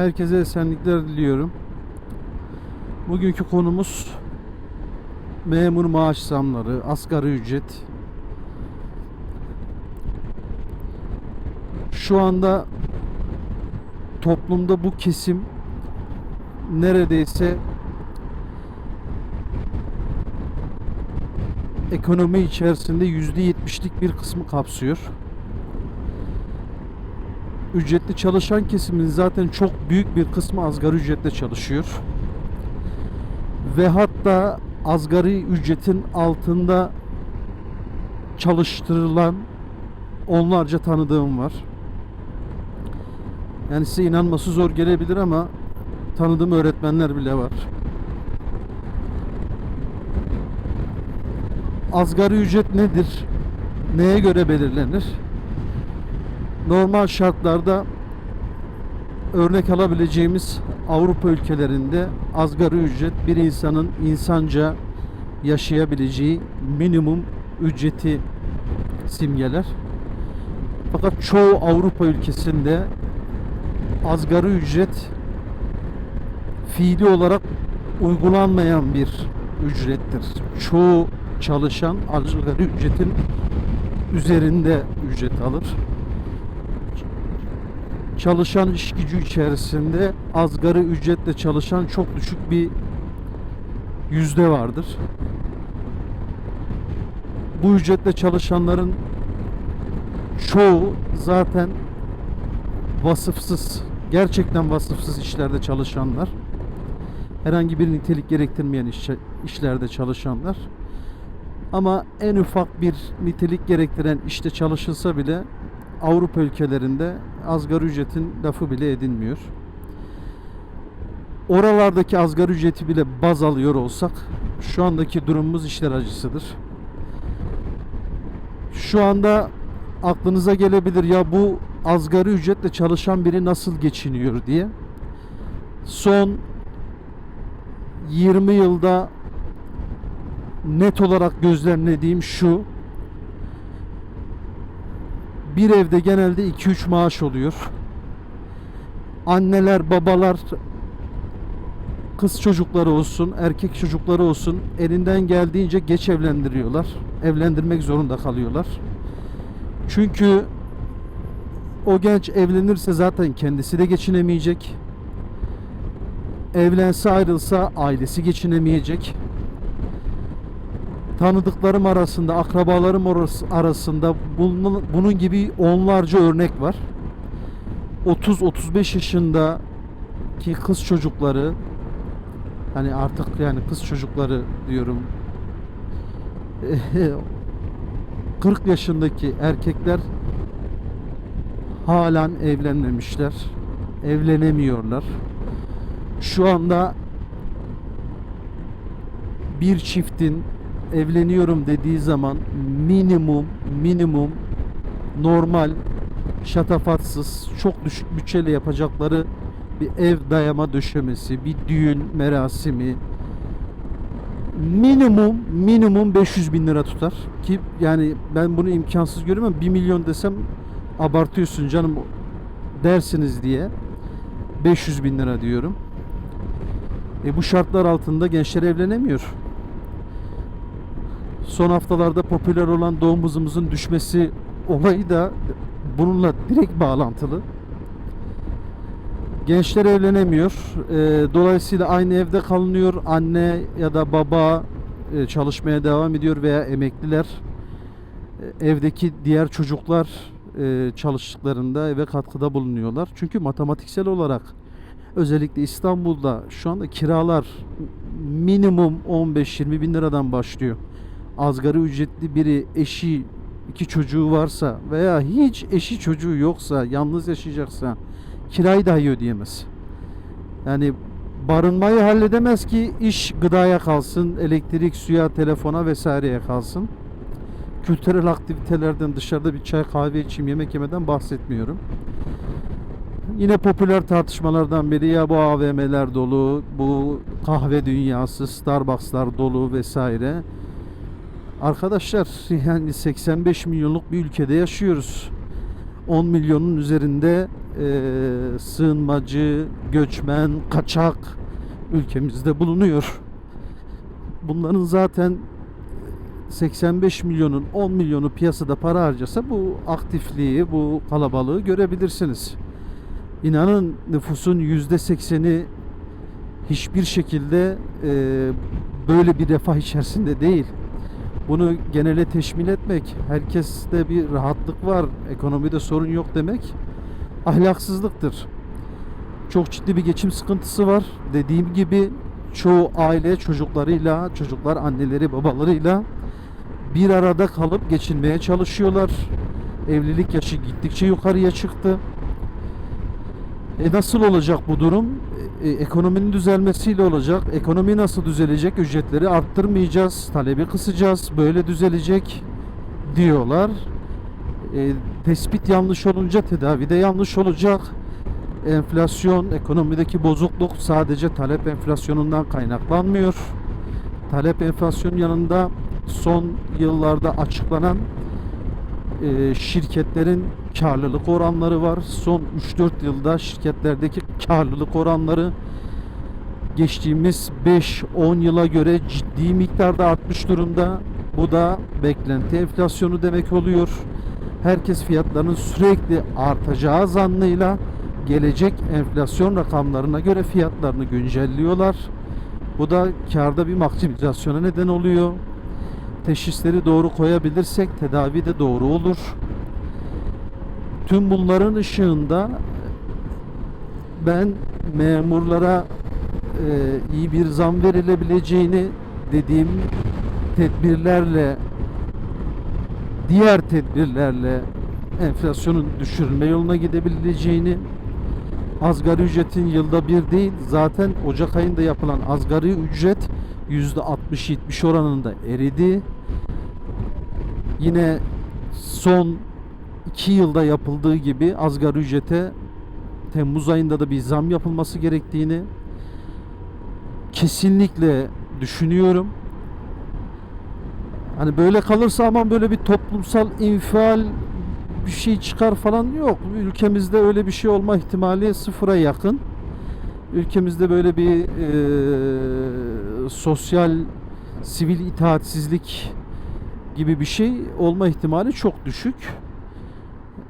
Herkese esenlikler diliyorum. Bugünkü konumuz memur maaş zamları, asgari ücret. Şu anda toplumda bu kesim neredeyse ekonomi içerisinde yüzde yetmişlik bir kısmı kapsıyor. Ücretli çalışan kesimin zaten çok büyük bir kısmı asgari ücretle çalışıyor. Ve hatta asgari ücretin altında çalıştırılan onlarca tanıdığım var. Yani size inanması zor gelebilir ama tanıdığım öğretmenler bile var. Asgari ücret nedir? Neye göre belirlenir? Normal şartlarda örnek alabileceğimiz Avrupa ülkelerinde asgari ücret bir insanın insanca yaşayabileceği minimum ücreti simgeler. Fakat çoğu Avrupa ülkesinde asgari ücret fiili olarak uygulanmayan bir ücrettir. Çoğu çalışan asgari ücretin üzerinde ücret alır. Çalışan iş gücü içerisinde asgari ücretle çalışan çok düşük bir yüzde vardır. Bu ücretle çalışanların çoğu zaten vasıfsız, gerçekten vasıfsız işlerde çalışanlar. Herhangi bir nitelik gerektirmeyen iş, işlerde çalışanlar. Ama en ufak bir nitelik gerektiren işte çalışılsa bile Avrupa ülkelerinde asgari ücretin lafı bile edilmiyor. Oralardaki asgari ücreti bile baz alıyor olsak şu andaki durumumuz işler acısıdır. Şu anda aklınıza gelebilir ya bu asgari ücretle çalışan biri nasıl geçiniyor diye. Son 20 yılda net olarak gözlemlediğim şu. Bir evde genelde 2-3 maaş oluyor. Anneler, babalar kız çocukları olsun, erkek çocukları olsun elinden geldiğince geç evlendiriyorlar. Evlendirmek zorunda kalıyorlar. Çünkü o genç evlenirse zaten kendisi de geçinemeyecek. Evlense ayrılsa ailesi geçinemeyecek. Tanıdıklarım arasında, akrabalarım arasında bunun, bunun gibi onlarca örnek var. 30-35 yaşındaki kız çocukları hani artık yani kız çocukları diyorum 40 yaşındaki erkekler halen evlenmemişler. Evlenemiyorlar. Şu anda bir çiftin evleniyorum dediği zaman minimum minimum normal şatafatsız çok düşük bütçeyle yapacakları bir ev dayama döşemesi, bir düğün merasimi minimum minimum 500 bin lira tutar ki yani ben bunu imkansız görüyorum 1 milyon desem abartıyorsun canım dersiniz diye 500 bin lira diyorum. E bu şartlar altında gençler evlenemiyor. Son haftalarda popüler olan doğum düşmesi olayı da bununla direkt bağlantılı. Gençler evlenemiyor. E, dolayısıyla aynı evde kalınıyor. Anne ya da baba e, çalışmaya devam ediyor veya emekliler. E, evdeki diğer çocuklar e, çalıştıklarında eve katkıda bulunuyorlar. Çünkü matematiksel olarak özellikle İstanbul'da şu anda kiralar minimum 15-20 bin liradan başlıyor. Asgari ücretli biri eşi iki çocuğu varsa veya hiç eşi çocuğu yoksa yalnız yaşayacaksa kirayı dahi ödeyemez. Yani barınmayı halledemez ki iş gıdaya kalsın, elektrik, suya, telefona vesaireye kalsın. Kültürel aktivitelerden dışarıda bir çay kahve içeyim yemek yemeden bahsetmiyorum. Yine popüler tartışmalardan biri ya bu AVM'ler dolu, bu kahve dünyası, Starbucks'lar dolu vesaire. Arkadaşlar yani 85 milyonluk bir ülkede yaşıyoruz. 10 milyonun üzerinde e, sığınmacı, göçmen, kaçak ülkemizde bulunuyor. Bunların zaten 85 milyonun 10 milyonu piyasada para harcasa bu aktifliği, bu kalabalığı görebilirsiniz. İnanın nüfusun yüzde sekseni hiçbir şekilde e, böyle bir refah içerisinde değil. Bunu genele teşmil etmek, herkeste bir rahatlık var, ekonomide sorun yok demek ahlaksızlıktır. Çok ciddi bir geçim sıkıntısı var. Dediğim gibi çoğu aile çocuklarıyla, çocuklar anneleri babalarıyla bir arada kalıp geçinmeye çalışıyorlar. Evlilik yaşı gittikçe yukarıya çıktı. E nasıl olacak bu durum? E, ekonominin düzelmesiyle olacak. Ekonomi nasıl düzelecek? Ücretleri arttırmayacağız, talebi kısacağız. Böyle düzelecek diyorlar. E, tespit yanlış olunca tedavi de yanlış olacak. Enflasyon, ekonomideki bozukluk sadece talep enflasyonundan kaynaklanmıyor. Talep enflasyon yanında son yıllarda açıklanan e, şirketlerin karlılık oranları var. Son 3-4 yılda şirketlerdeki karlılık oranları geçtiğimiz 5-10 yıla göre ciddi miktarda artmış durumda. Bu da beklenti enflasyonu demek oluyor. Herkes fiyatların sürekli artacağı zannıyla gelecek enflasyon rakamlarına göre fiyatlarını güncelliyorlar. Bu da karda bir maksimizasyona neden oluyor. Teşhisleri doğru koyabilirsek tedavi de doğru olur. Tüm bunların ışığında ben memurlara e, iyi bir zam verilebileceğini dediğim tedbirlerle diğer tedbirlerle enflasyonun düşürülme yoluna gidebileceğini asgari ücretin yılda bir değil zaten Ocak ayında yapılan asgari ücret %60-70 oranında eridi. Yine son 2 yılda yapıldığı gibi asgari ücrete Temmuz ayında da bir zam yapılması gerektiğini kesinlikle düşünüyorum. Hani böyle kalırsa aman böyle bir toplumsal infial bir şey çıkar falan yok. Ülkemizde öyle bir şey olma ihtimali sıfıra yakın. Ülkemizde böyle bir e, sosyal sivil itaatsizlik gibi bir şey olma ihtimali çok düşük.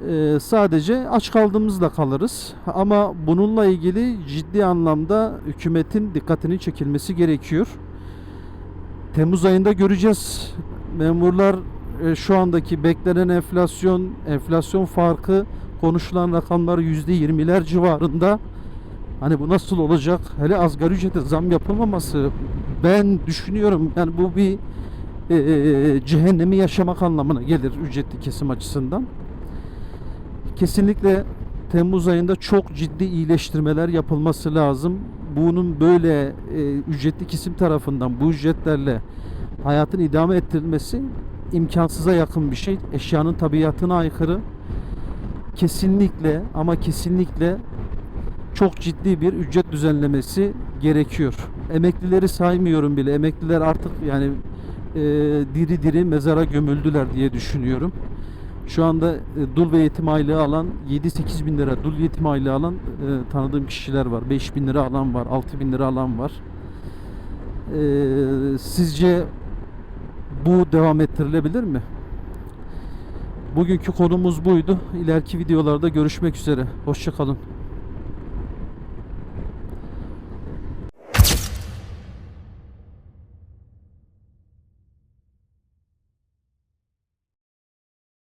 E, sadece aç kaldığımızda kalırız. Ama bununla ilgili ciddi anlamda hükümetin dikkatini çekilmesi gerekiyor. Temmuz ayında göreceğiz. Memurlar e, şu andaki beklenen enflasyon, enflasyon farkı konuşulan rakamlar yüzde yirmiler civarında. Hani bu nasıl olacak? Hele asgari ücrete zam yapılmaması ben düşünüyorum yani bu bir e, e, cehennemi yaşamak anlamına gelir ücretli kesim açısından. Kesinlikle Temmuz ayında çok ciddi iyileştirmeler yapılması lazım. Bunun böyle e, ücretli kesim tarafından bu ücretlerle hayatın idame ettirilmesi imkansıza yakın bir şey. Eşyanın tabiatına aykırı. Kesinlikle ama kesinlikle çok ciddi bir ücret düzenlemesi gerekiyor. Emeklileri saymıyorum bile. Emekliler artık yani e, diri diri mezara gömüldüler diye düşünüyorum. Şu anda e, dul ve yetim aylığı alan 7-8 bin lira dul yetim aylığı alan e, tanıdığım kişiler var. 5 bin lira alan var. 6 bin lira alan var. E, sizce bu devam ettirilebilir mi? Bugünkü konumuz buydu. İleriki videolarda görüşmek üzere. Hoşçakalın.